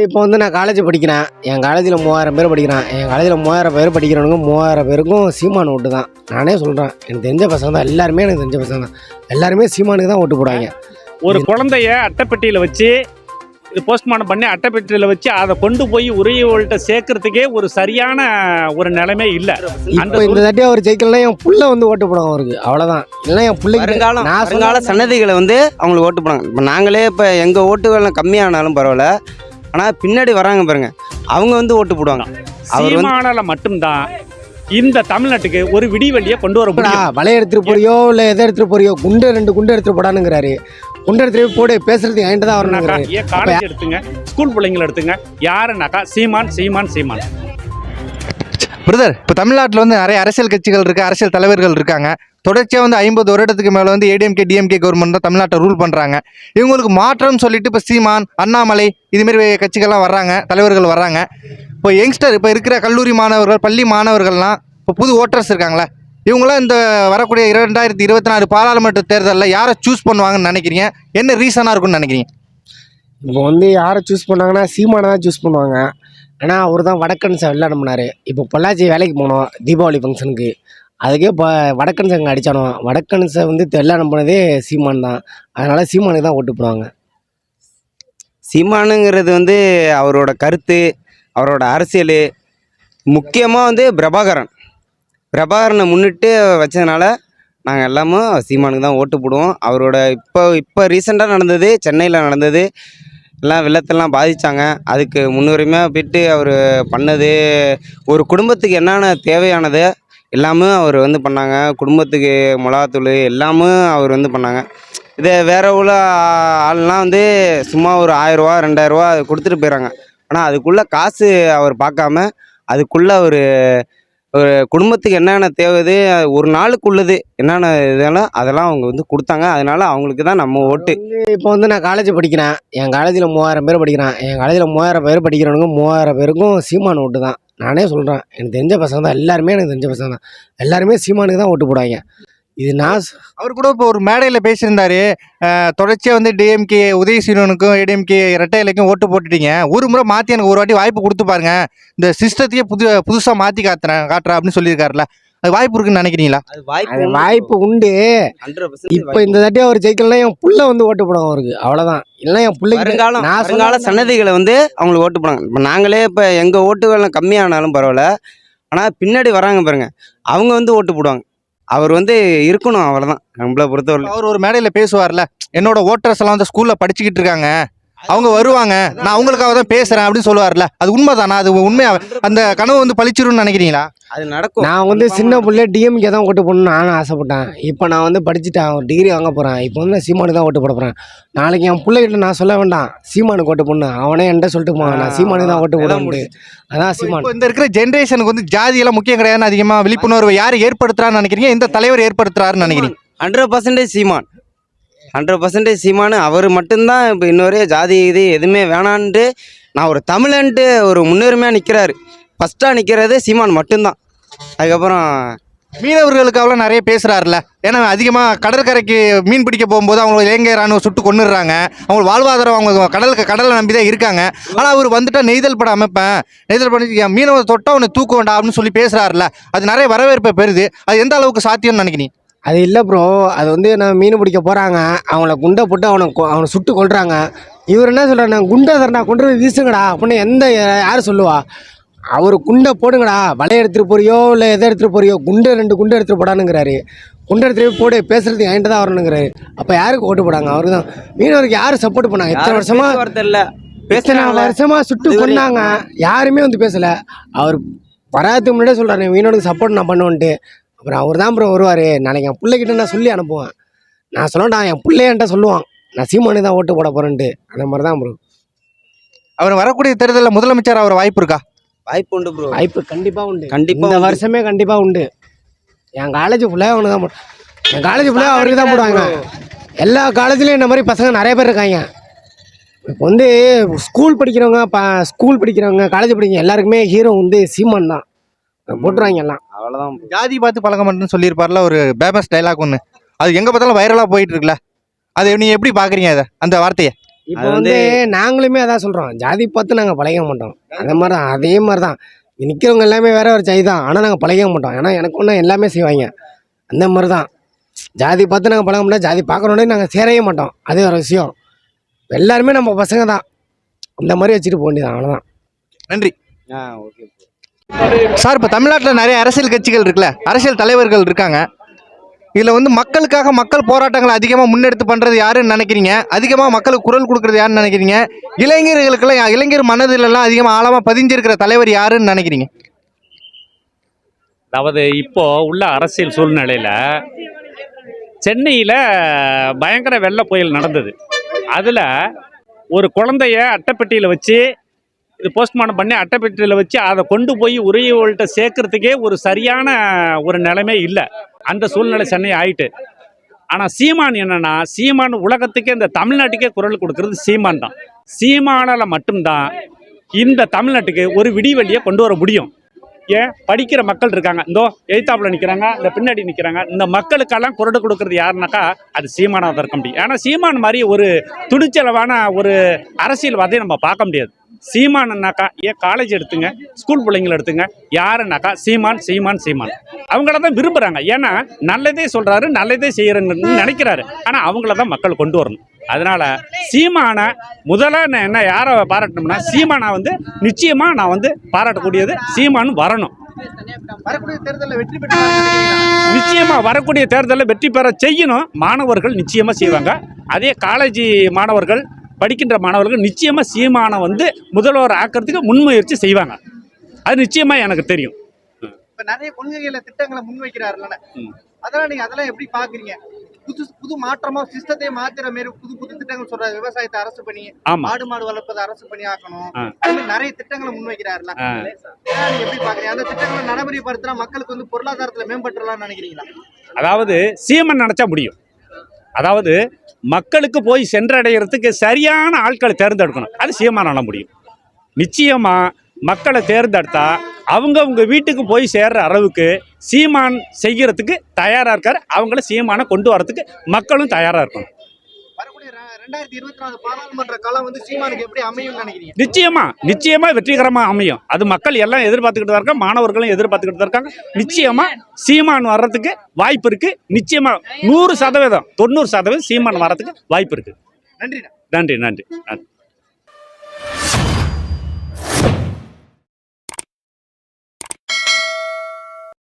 இப்போ வந்து நான் காலேஜ் படிக்கிறேன். என் காலேஜில் மூவாயிரம் பேர் படிக்கிறான். என் காலேஜில் மூவாயிரம் பேர் படிக்கிறவனுங்க மூவாயிரம் பேருக்கும் சீமான் ஓட்டு தான். நானே சொல்கிறேன் எனக்கு தெரிஞ்ச பசங்க தான். எல்லாருமே எனக்கு தெரிஞ்ச பசங்க தான். எல்லாருமே சீமானுக்கு தான் ஓட்டு போடுவாங்க. ஒரு குழந்தைய அட்டைப்பெட்டியில் வச்சு இது போஸ்ட்மார்ட்டம் பண்ணி அட்டைப்பெட்டியில் வச்சு அதை கொண்டு போய் உரியவர்கள்ட்ட சேர்க்கறதுக்கே ஒரு சரியான ஒரு நிலைமை இல்லை. இப்போ இந்த தாட்டி அவர் ஜெயிக்கலனா என் புள்ள வந்து ஓட்டு போடுவான் அவருக்கு. அவ்வளோதான் இல்லைன்னா என் பிள்ளைக்கு வருங்காலம் நான் சன்னதிகளை வந்து அவங்களுக்கு ஓட்டு போனாங்க இப்போ நாங்களே இப்போ எங்கள் ஓட்டுகள் கம்மியானாலும் பரவாயில்ல. ஆனால் பின்னாடி வராங்க பாருங்க. அவங்க வந்து ஓட்டு போடுவாங்க. அவர் வந்து மட்டும்தான் இந்த தமிழ்நாட்டுக்கு ஒரு விடிவெளியை கொண்டு வர முடியும். வலைய எடுத்துட்டு போறியோ இல்லை எதை எடுத்துட்டு போறியோ குண்டு ரெண்டு குண்டு எடுத்துட்டு போடானுங்கிறாரு குண்டு எடுத்துட்டு போடு பேசுறதுக்கு என்கிட்ட தான் வரணுங்கிறாரு காலேஜ் எடுத்துங்க ஸ்கூல் பிள்ளைங்களை எடுத்துங்க யாருன்னாக்கா சீமான் சீமான் சீமான். பிரதர் இப்போ தமிழ்நாட்டில் வந்து நிறைய அரசியல் கட்சிகள் இருக்கு அரசியல் தலைவர்கள் இருக்காங்க. தொடர்ச்சியாக வந்து ஐம்பது வருடத்துக்கு மேலே வந்து ஏடிஎம்கே டிஎம்கே கவர்மெண்ட் தான் தமிழ்நாட்டை ரூல் பண்ணுறாங்க இவங்களுக்கு மாற்றம் சொல்லிட்டு இப்போ சீமான் அண்ணாமலை இதுமாரி கட்சிகள்லாம் வர்றாங்க தலைவர்கள் வர்றாங்க. இப்போ யங்ஸ்டர் இப்போ இருக்கிற கல்லூரி மாணவர்கள் பள்ளி மாணவர்கள்லாம் இப்போ புது ஓட்டர்ஸ் இருக்காங்களே இவங்களாம் இந்த வரக்கூடிய இரண்டாயிரத்தி இருபத்தி நாலு பாராளுமன்ற தேர்தலில் யாரை சூஸ் பண்ணுவாங்கன்னு நினைக்கிறீங்க? என்ன ரீசனாக இருக்கும்னு நினைக்கிறீங்க? இப்போ வந்து யாரை சூஸ் பண்ணாங்கன்னா சீமானை தான் சூஸ் பண்ணுவாங்க. ஏன்னா அவர் தான் வடக்கன்சை வெளில அனுப்புனாரு இப்போ பொள்ளாச்சி வேலைக்கு போனோம் தீபாவளி ஃபங்க்ஷனுக்கு அதுக்கே இப்போ வடக்கன் அங்கே அடித்தானோ வடக்கன்சை வந்து வெளில அனுப்புனதே சீமான் தான். அதனால் சீமானுக்கு தான் ஓட்டு போடுவாங்க. சீமானுங்கிறது வந்து அவரோட கருத்து அவரோட அரசியல் முக்கியமாக வந்து பிரபாகரன். பிரபாகரனை முன்னிட்டு வச்சதுனால நாங்கள் எல்லாமும் சீமானுக்கு தான் ஓட்டு போடுவோம். அவரோட இப்போ இப்போ ரீசெண்டாக நடந்தது சென்னையில் நடந்தது எல்லாம் வெள்ளத்தெல்லாம் பாதித்தாங்க அதுக்கு முன்னுரிமையாக போயிட்டு அவர் பண்ணது ஒரு குடும்பத்துக்கு என்னென்ன தேவையானது எல்லாமே அவர் வந்து பண்ணாங்க. குடும்பத்துக்கு மிளகாத்தூள் எல்லாமே அவர் வந்து பண்ணாங்க. இதே வேற உள்ள ஆள்லாம் வந்து சும்மா ஒரு ஆயிரரூவா ரெண்டாயிரரூவா கொடுத்துட்டு போயிடறாங்க ஆனால் அதுக்குள்ளே காசு அவர் பார்க்காம அதுக்குள்ளே அவர் ஒரு குடும்பத்துக்கு என்னென்ன தேவைது ஒரு நாளுக்கு உள்ளது என்னென்ன இதெல்லாம் அதெல்லாம் அவங்க வந்து கொடுத்தாங்க. அதனால அவங்களுக்கு தான் நம்ம ஓட்டு. இப்போ வந்து நான் காலேஜ் படிக்கிறேன். என் காலேஜில் மூவாயிரம் பேர் படிக்கிறான். என் காலேஜில் மூவாயிரம் பேர் படிக்கிறவனுங்க மூவாயிரம் பேருக்கும் சீமான் ஓட்டு தான். நானே சொல்கிறேன் எனக்கு தெரிஞ்ச பசங்க தான். எல்லாருமே எனக்கு தெரிஞ்ச பசங்க தான். எல்லாருமே சீமானுக்கு தான் ஓட்டு போடுவாங்க. இது நான் அவர் கூட இப்போ ஒரு மேடையில் பேசியிருந்தாரு. அஹ், தொடர்ச்சியா வந்து டிஎம்கே உதயசீலனுக்கும் ஏடிஎம்கே ரெட்டை இலைக்கும் ஓட்டு போட்டுட்டீங்க. ஒரு முறை மாற்றி எனக்கு ஒரு வாட்டி வாய்ப்பு கொடுத்து பாருங்க. இந்த சிஸ்டத்தையே புது புதுசாக மாற்றி காத்துறேன் காட்டுறேன் அப்படின்னு சொல்லியிருக்காருல. அது வாய்ப்பு இருக்குன்னு நினைக்கிறீங்களா? அது வாய்ப்பு உண்டு. வாய்ப்பு உண்டு. 100% இப்போ இந்த தாட்டி அவர் ஜெயிக்கலனா என் புள்ள வந்து ஓட்டு போடுவான் அவருக்கு. அவ்வளோதான் இல்லைன்னா என் பிள்ளைக்கு நான் வருங்கால சொன்ன சன்னதிகளை வந்து அவங்களுக்கு ஓட்டு போனாங்க இப்போ நாங்களே இப்போ எங்கள் ஓட்டுகள் கம்மியானாலும் பரவாயில்ல. ஆனால் பின்னாடி வராங்க பாருங்க. அவங்க வந்து ஓட்டு போடுவாங்க. அவர் வந்து இருக்கணும் அவ்வளோதான் நம்மளை பொறுத்தவரை. அவர் ஒரு மேடையில் பேசுவார்ல என்னோட ஓட்டர்ஸ் எல்லாம் வந்து ஸ்கூலில் படிச்சுக்கிட்டு இருக்காங்க. அவங்க வருவாங்க. நான் அவங்களுக்காக தான் பேசுறேன் அப்படின்னு சொல்லுவார்ல. அது உண்மைதானா? அது உண்மையா? அந்த கனவு வந்து பழிச்சிரும்னு நினைக்கிறீங்களா? அது நடக்கும். நான் வந்து சின்ன பிள்ளை டிஎம்கே தான் ஓட்டு போடணும்னு நானும் ஆசைப்பட்டேன். இப்போ நான் வந்து படிச்சுட்டேன். ஒரு டிகிரி வாங்க போகிறேன் இப்போ வந்து நான் சீமானுக்கு தான் ஓட்டு போட போகிறேன் நாளைக்கு என் பிள்ளைகிட்ட நான் சொல்ல வேண்டாம். சீமானுக்கு ஓட்டு போடணும். அவனே என்கிட்ட சொல்லிட்டு போவான். நான் சீமானுக்கு தான் ஓட்டு போடுவேன்ட்டு முடிஞ்சுச்சு. அதான் சீமான். இப்போ இந்த இருக்கிற ஜென்ரேஷனுக்கு வந்து ஜாதி எல்லாம் முக்கியம் கிடையாதுன்னு அதிகமாக விழிப்புணர்வு யார் ஏற்படுத்துறான்னு நினைக்கிறீங்க? இந்த தலைவர் ஏற்படுத்துறாருன்னு நினைக்கிறீங்க? Hundred percentage Seeman. Hundred percentage Seeman அவர் மட்டும்தான் இப்போ இன்னொரு ஜாதி இது எதுவுமே வேணான்ட்டு நான் ஒரு தமிழன்ட்டு ஒரு முன்னுரிமையாக நிற்கிறாரு ஃபஸ்ட்டாக நிற்கிறது சீமான் மட்டும்தான். அதுக்கப்புறம் மீனவர்களுக்காக நிறைய பேசுறாருல ஏன்னா அதிகமாக கடற்கரைக்கு மீன் பிடிக்க போகும்போது அவங்க இலங்கை ராணுவம் சுட்டு கொண்டுடுறாங்க அவங்க வாழ்வாதாரம் அவங்க கடலுக்கு கடலை நம்பி தான் இருக்காங்க. ஆனால் அவர் வந்துட்டா நெய்தல் பட அமைப்பேன். நெய்தல் பண்ணி மீனவர் தொட்டால் தொட்டா அவனை தூக்க வேண்டாம் அப்படின்னு சொல்லி பேசுகிறாருல்ல அது நிறைய வரவேற்பை பெறுது. அது எந்த அளவுக்கு சாத்தியம்னு நினைக்கிறீங்க? அது இல்லை ப்ரோ அது வந்து நான் மீன் பிடிக்க போகிறாங்க அவங்கள குண்டை போட்டு அவனை அவனை சுட்டு கொல்றாங்க. இவர் என்ன சொல்கிறார் நான் குண்டை நான் கொண்டு போய் வீசுங்கடா அப்படின்னு எந்த யார் சொல்லுவா? அவர் குண்டை போடுங்கடா வலைய எடுத்துகிட்டு போறியோ இல்லை எதை எடுத்துகிட்டு போறியோ குண்டை ரெண்டு குண்டை எடுத்துகிட்டு போடானுங்கிறாரு. குண்டை எடுத்துகிட்டு போடு பேசுறதுக்கு என்கிட்ட தான் வரணுங்கிறாரு. அப்போ யாருக்கு ஓட்டு போடாங்க? அவருக்கு தான். மீனவருக்கு யார் சப்போர்ட் பண்ணாங்க? இத்தனை யாரும் வருஷமா பேச்சுவார்த்தை இல்லை. இத்தனை பேசுனாங்களே? வருஷமா சுட்டு கொண்டாங்க யாருமே வந்து பேசல. அவர் வராதுக்கு முன்னாடியே சொல்றாரு மீனவனுக்கு சப்போர்ட் நான் பண்ணுவேன்ட்டு. அப்புறம் அவர் தான் ப்ரோ வருவார். நாளைக்கு என் பிள்ளைகிட்ட நான் சொல்லி அனுப்புவேன். நான் சொல்லட்டான் என் பிள்ளைய என்கிட்ட சொல்லுவான். நான் சீமானு தான் ஓட்டு போட போறேன்ட்டு. அந்த மாதிரி தான் ப்ரோ அவர் வரக்கூடிய தேர்தலில் முதலமைச்சர் அவர் வாய்ப்பு இருக்கா? வாய்ப்பு உண்டு ப்ரோ வாய்ப்பு கண்டிப்பா உண்டு. கண்டிப்பா இந்த. வருஷமே கண்டிப்பா உண்டு. என் காலேஜ் ஃபுல்லாக அவனுக்கு தான் போடு- என் காலேஜ் ஃபுல்லாக அவருக்கு தான் போடுவாங்க. எல்லா காலேஜ்லேயும் இந்த மாதிரி பசங்க நிறைய பேர் இருக்காங்க. இப்போ வந்து ஸ்கூல் படிக்கிறவங்க ப ஸ்கூல் படிக்கிறவங்க காலேஜ் படிக்கிறவங்க எல்லாருக்குமே ஹீரோ வந்து சீமான் தான். போட்டுருவாங்க எல்லாம். அவ்வளோதான் ஜாதி பார்த்து பழக மாட்டேன்னு சொல்லியிருப்பார்ல ஒரு பேமஸ் டைலாக் ஒன்று அது எங்கே பார்த்தாலும் வைரலாக போயிட்டு இருக்குல்ல அதை நீ எப்படி பார்க்குறீங்க அதை அந்த வார்த்தையை? இப்போ அது வந்து நாங்களுமே அதான் சொல்கிறோம் ஜாதி பார்த்து நாங்கள் பழக மாட்டோம். அதே மாதிரி தான் அதே மாதிரி தான். நிற்கிறவங்க எல்லாமே வேற ஒரு ஜாதி தான். ஆனால் நாங்கள் பழக மாட்டோம். ஏன்னா எனக்கு ஒன்று எல்லாமே செய்வாங்க. அந்த மாதிரி தான். ஜாதி பார்த்து நாங்கள் பழக மாட்டோம் ஜாதி பார்க்குறோன்னே நாங்கள் சேரவே மாட்டோம். அதே ஒரு விஷயம். எல்லாருமே நம்ம பசங்க தான். இந்த மாதிரி வச்சுட்டு போக வேண்டியதான் அவ்வளோதான் நன்றி. ஆ ஓகே சார் இப்போ தமிழ்நாட்டில் நிறைய அரசியல் கட்சிகள் இருக்குல்ல? அரசியல் தலைவர்கள் இருக்காங்க. இதில் வந்து மக்களுக்காக மக்கள் போராட்டங்களை அதிகமாக முன்னெடுத்து பண்ணுறது யாருன்னு நினைக்கிறீங்க? அதிகமாக மக்களுக்கு குரல் கொடுக்குறது யாருன்னு நினைக்கிறீங்க? இளைஞர்களுக்கெல்லாம் இளைஞர் மனதிலெல்லாம் அதிகமாக ஆழமாக பதிஞ்சிருக்கிற தலைவர் யாருன்னு நினைக்கிறீங்க? அதாவது இப்போ உள்ள அரசியல் சூழ்நிலையில் சென்னையில் பயங்கர வெள்ள புயல் நடந்தது. அதில் ஒரு குழந்தைய அட்டைப்பெட்டியில் வச்சு இது போஸ்ட்மார்ட்டம் பண்ணி அட்டைப்பெட்டியில் வச்சு அதை கொண்டு போய் உரியவர்கள்ட்ட சேர்க்கறதுக்கே ஒரு சரியான ஒரு நிலைமை இல்லை. அந்த சூழ்நிலை சென்னை ஆயிட்டு. ஆனால் சீமான் என்னன்னா சீமான் உலகத்துக்கே இந்த தமிழ்நாட்டுக்கே குரல் கொடுக்கறது சீமான் தான். சீமானால் மட்டும்தான் இந்த தமிழ்நாட்டுக்கு ஒரு விடிவெளியை கொண்டு வர முடியும். ஏன்? படிக்கிற மக்கள் இருக்காங்க. இந்தோ எழுத்தாப்பில் நிற்கிறாங்க இந்த பின்னாடி நிற்கிறாங்க இந்த மக்களுக்கெல்லாம் குரடு கொடுக்கறது யாருனாக்கா அது சீமானாக தான் இருக்க முடியும். ஏன்னா சீமான் மாதிரி ஒரு துணிச்சலவான ஒரு அரசியல்வாதையை நம்ம பார்க்க முடியாது. சீமானன்னாக்கா ஏன் காலேஜ் எடுத்துங்க ஸ்கூல் பிள்ளைங்களை எடுத்துங்க. யாருன்னாக்கா சீமான் சீமான் சீமான். அவங்கள தான் விரும்புகிறாங்க ஏன்னா நல்லதே சொல்கிறாரு நல்லதே செய்கிறங்கன்னு நினைக்கிறாரு. ஆனால் அவங்கள தான் மக்கள் கொண்டு வரணும். அதனால சீமான முதல்ல நான் என்ன யாரை பாராட்டணும்னா சீமானை வந்து நிச்சயமாக நான் வந்து பாராட்டக்கூடியது சீமான் வரணும். நிச்சயமா வரக்கூடிய தேர்தலில் வெற்றி பெற செய்யணும். மாணவர்கள் நிச்சயமா செய்வாங்க. அதே காலேஜ் மாணவர்கள் படிக்கின்ற மாணவர்கள் நிச்சயமா சீமானை வந்து முதல்வர் ஆக்கிறதுக்கு முன்முயற்சி செய்வாங்க. அது நிச்சயமா எனக்கு தெரியும். இப்போ நிறைய கொள்கைகளை திட்டங்களை முன்வைக்கிறாருல்ல ம். அதெல்லாம் நீங்கள் அதெல்லாம் எப்படி பார்க்குறீங்க புது புது மாற்றமா சிஸ்டத்தை மாத்துற மாதிரி புது புது திட்டங்கள் சொல்றாரு விவசாயத்தை அரசு பண்ணி ஆடு மாடு வளர்ப்பதை அரசு பண்ணி ஆக்கணும். நிறைய திட்டங்களை முன்வைக்கிறாருல எப்படி பாக்குறீங்க? அந்த திட்டங்களை நடைமுறைப்படுத்தினா மக்களுக்கு வந்து பொருளாதாரத்துல மேம்பட்டுலாம்னு நினைக்கிறீங்களா? அதாவது சீமன் நினைச்சா முடியும். அதாவது மக்களுக்கு போய் சென்றடைகிறதுக்கு சரியான ஆட்களை தேர்ந்தெடுக்கணும். அது சீமானால முடியும். நிச்சயமாக மக்களை தேர்ந்தெடுத்தா அவங்கவுங்க வீட்டுக்கு போய் சேர்ற அளவுக்கு சீமான் செய்கிறதுக்கு தயாராக இருக்கார். அவங்கள சீமானை கொண்டு வரதுக்கு மக்களும் தயாராக இருக்கணும். நிச்சயமா நிச்சயமா வெற்றிகரமா அமையும். அது மக்கள் எல்லாம் எதிர்பார்த்துக்கிட்டு தான் இருக்காங்க மாணவர்களும் எதிர்பார்த்துக்கிட்டு தான் இருக்காங்க. நிச்சயமா சீமான் வர்றதுக்கு வாய்ப்பு இருக்கு. நிச்சயமா நூறு சதவீதம் தொண்ணூறு சதவீதம் சீமான் வர்றதுக்கு வாய்ப்பு இருக்கு. நன்றி நன்றி நன்றி நன்றி.